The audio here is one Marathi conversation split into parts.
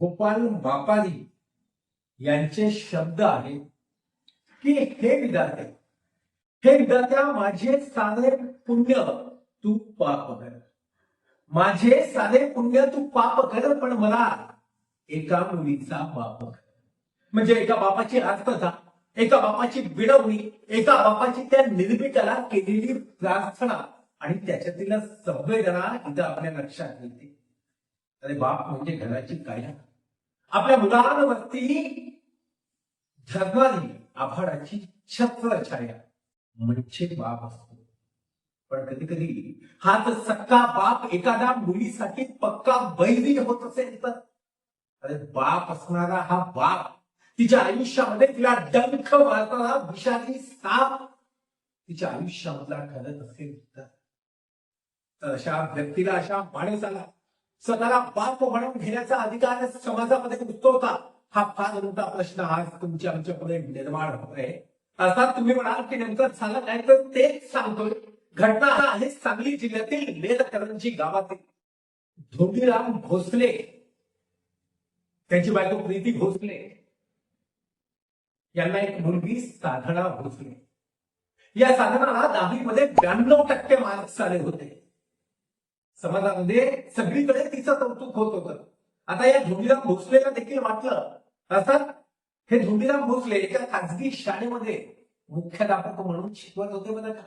गोपाल बापारी यांचे शब्द आहेत की हे विद्यार्थी हे विद्यार्थ्या माझे सारे पुण्य तू पाप कर. माझे सारे पुण्य तू पाप कर पण मला एका मुलीचा बाप कर. म्हणजे एका बापाची आत्मता एका बापाची विडवणी एका बापाची त्या निर्मिताला केलेली प्रार्थना आणि त्याच्यातील संवेदना इथं आपल्या लक्षात येते. अरे बाप म्हणजे घराची काया आपल्या मुलांवरती धरणारी आभाळाची छत्र छाया. म्हणजे बाप असतो. पण कधी कधी हा तर सक्का बाप एखाद्या मुलीसाठी पक्का बैरी होत असेल तर? अरे बाप असणारा हा बाप तिच्या आयुष्यामध्ये तिला डंख मारणारा विषारी साप तिच्या आयुष्यामधला ठरत असेल तर? तर अशा व्यक्तीला अशा माणसाला स्वतःला बाप म्हणून घेण्याचा अधिकार समाजामध्ये उठतो होता? हा फार मोठा प्रश्न आज तुमच्या आमच्या पुढे निर्माण होत आहे. अर्थात तुम्ही म्हणाल की नेमकं झालं काय तर तेच सांगतोय. घटना आहे सांगली जिल्ह्यातील लेदकरंजी गावातील धोंडीराम भोसले. त्यांची बायको प्रीती भोसले. यांना एक मुलगी साधना भोसले. या साधनाला दहावीमध्ये ब्याण्णव टक्के मार्क्स आले होते. समाजामध्ये सगळीकडे तिचं कौतुक होत होतं. आता या धोंडीराम भोसलेला देखील वाटलं. अर्थात हे धोंडीराम भोसले एका खाजगी शाळेमध्ये मुख्याध्यापक म्हणून शिकवत होते बरं का?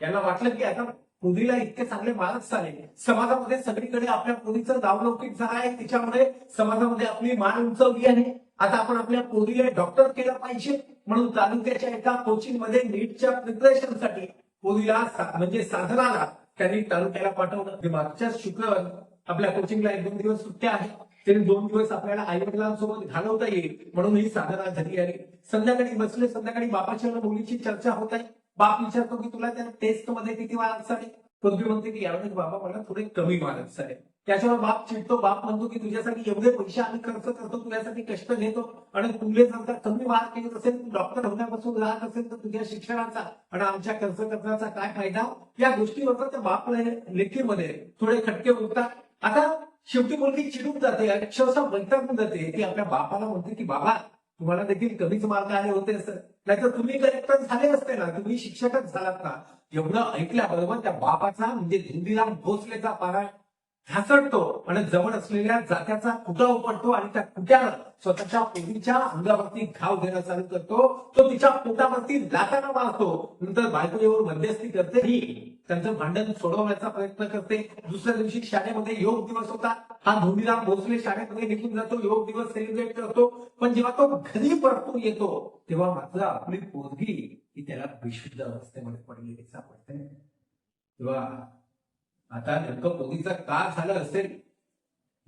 यांना वाटलं की आता मुलीला इतके चांगले मार्क्स आले. समाजामध्ये सगळीकडे आपल्या मुलीचं नावलौकिक झालं आहे. तिच्यामुळे समाजामध्ये आपली मान उंचवली आहे. आता आपण आपल्या पोरीला डॉक्टर केलं पाहिजे म्हणून तालुक्याच्या एका कोचिंगमध्ये नीटच्या प्रिपरेशनसाठी पोरीला म्हणजे साधनाला त्यांनी तालुक्याला पाठवलं. मागच्या शुक्रवार आपल्या कोचिंगला एक दोन दिवस सुट्ट्या आहेत. तरी दोन दिवस आपल्याला आई वडिलांसोबत घालवता येईल म्हणून ही साधना झाली आहे. संध्याकाळी बसले संध्याकाळी बापाची आणि मुलीची चर्चा होत आहे. बाप विचारतो की तुला त्या टेस्टमध्ये किती मार्क्स आले? पृथ्वी म्हणते की यावेळेस बाबा मला थोडे कमी मार्क्स आले. त्याच्यावर बाप चिडतो बाप म्हणतो की तुझ्यासाठी एवढे पैसे आम्ही खर्च करतो तुझ्यासाठी कष्ट घेतो आणि तुले जर का कमी मार्क येत असेल तू डॉक्टर होण्यापासून राहत असेल तर तुझ्या शिक्षणाचा आणि आमच्या खर्च करण्याचा काय फायदा? या गोष्टीवर त्या बाप लेखीमध्ये थोडे खटके उरतात. आता शेवटी मुलगी चिडून जाते अक्षरशः वैतागून जाते. ती आपल्या बापाला म्हणते की बाबा तुम्हाला देखील कमीच मार्क आले होते असं नाहीतर तुम्ही कलेक्टर झाले असते ना तुम्ही शिक्षकच झालात ना. एवढं ऐकल्याबरोबर त्या बापाचा म्हणजे धुंदीराम भोसलेचा पारा घासडतो आणि म्हणजे जवळ असलेल्या जात्याचा कुटा उपडतो आणि त्या कुट्याला स्वतःच्या पोरीच्या अंगावरती घाव देणं चालू करतो तो तिच्या पोटावरती लाटाना मारतो. नंतर बायको येऊन मध्यस्थी करते ही त्यांचं भांडण सोडवण्याचा प्रयत्न करते. दुसऱ्या दिवशी शाळेमध्ये योग दिवस होता. हा धोनीराम भोसले शाळेमध्ये निघून जातो. योग दिवस सेलिब्रेट करतो. पण जेव्हा तो घरी परतून येतो तेव्हा मात्र आपली पोरगी ही त्याला विशुद्ध अवस्थेमध्ये पडलेली सापडते तेव्हा आता नेमकं पोरीचं का झालं असेल?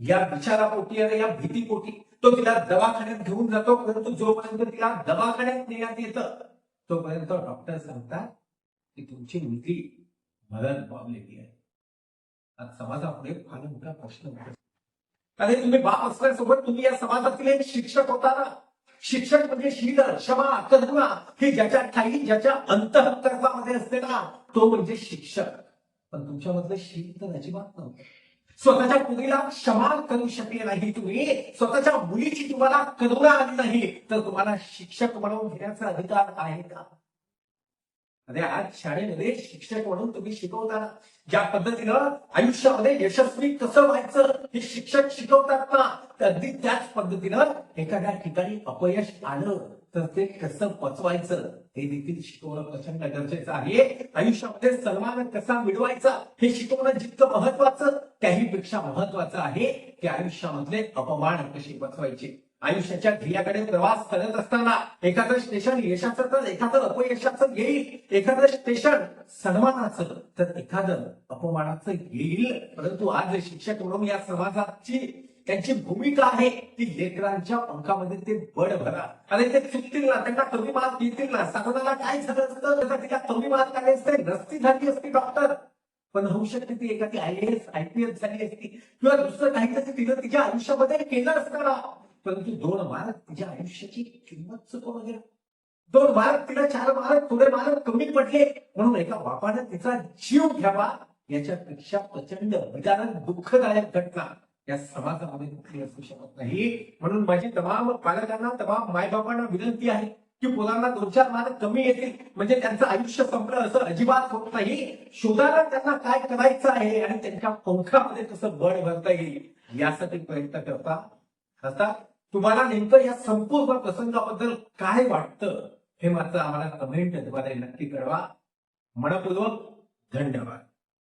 या विचारापोटी आणि या भीतीपोटी तो तिला दवाखान्यात घेऊन जातो परंतु जोपर्यंत तिला दवाखान्यात नेण्यात येतं तोपर्यंत डॉक्टर सांगतात की तुमची मुलगी मरण पावलेली आहे. आज समाजापुढे फार मोठा प्रश्न होतो अरे तुम्ही बाप असल्यासोबत तुम्ही या समाजातील एक शिक्षक होता ना? शिक्षक म्हणजे शील क्षमा करुणा हे ज्याच्या ठाई ज्याच्या अंतःकरणामध्ये असते ना तो म्हणजे शिक्षक. पण तुमच्यामधलं शील तर अजिबात नव्हतं. स्वतःच्या मुलीला क्षमा करू शकले नाही तुम्ही. स्वतःच्या मुलीची तुम्हाला करुणा आली नाही. तर तुम्हाला शिक्षक म्हणून घेण्याचा अधिकार आहे का? अरे आज शाळेमध्ये शिक्षक म्हणून तुम्ही शिकवताना ज्या पद्धतीनं आयुष्यामध्ये यशस्वी कसं व्हायचं हे शिक्षक शिकवतात ना तर अगदी त्याच पद्धतीनं एखाद्या ठिकाणी अपयश आलं. तर ते कसं पचवायचं हे देखील शिकवणं प्रचंड गरजेचं आहे. आयुष्यामध्ये सन्मान कसा मिळवायचा हे शिकवणं जितकं महत्वाचं त्याहीपेक्षा महत्वाचं आहे की आयुष्यामधले अपमान कसे पचवायचे. आयुष्याच्या ध्येयाकडे प्रवास करत असताना एखादं स्टेशन यशाचं तर एखादं अपयशाचं येईल. एखादं स्टेशन सन्मानाचं तर एखादं अपमानाचं येईल. परंतु आज शिक्षक म्हणून या समाजाची त्यांची भूमिका आहे ती लेकरांच्या पंखामध्ये ते बड भरा आणि ते चुकतील ना त्यांना कमी मार्क येतील ना साधनाला काय झालं असतं? तर तिला कमी मार्क आले असते रस्ती झाली असती डॉक्टर पण होऊ शकते ती एखादी I S I P S झाली असती. किंवा दुसरं काहीतरी तिनं तिच्या आयुष्यामध्ये केलं असताना परंतु दोन मार्क तिच्या आयुष्याची किंमत चुकवून गेला. दोन मार्क तिला चार मार्क थोडे मार्क कमी पडले. म्हणून एका बापाने तिचा जीव घ्यावा याच्यापेक्षा प्रचंड विचारात दुःखदायक घटना. या समाजामध्ये कुठली असू शकत नाही. म्हणून माझी तमाम पालकांना तमाम मायबापांना विनंती आहे की मुलांना दोन चार मार्क कमी येतील. म्हणजे त्यांचं आयुष्य संपलं असं अजिबात होत नाही. शोधायला त्यांना काय करायचं आहे आणि त्यांच्या पंखामध्ये कसं बळ भरता येईल यासाठी प्रयत्न करता. आता तुम्हाला नेमकं या संपूर्ण प्रसंगाबद्दल काय वाटतं हे मात्र आम्हाला कमेंटद्वारे नक्की कळवा. मनपूर्वक धन्यवाद.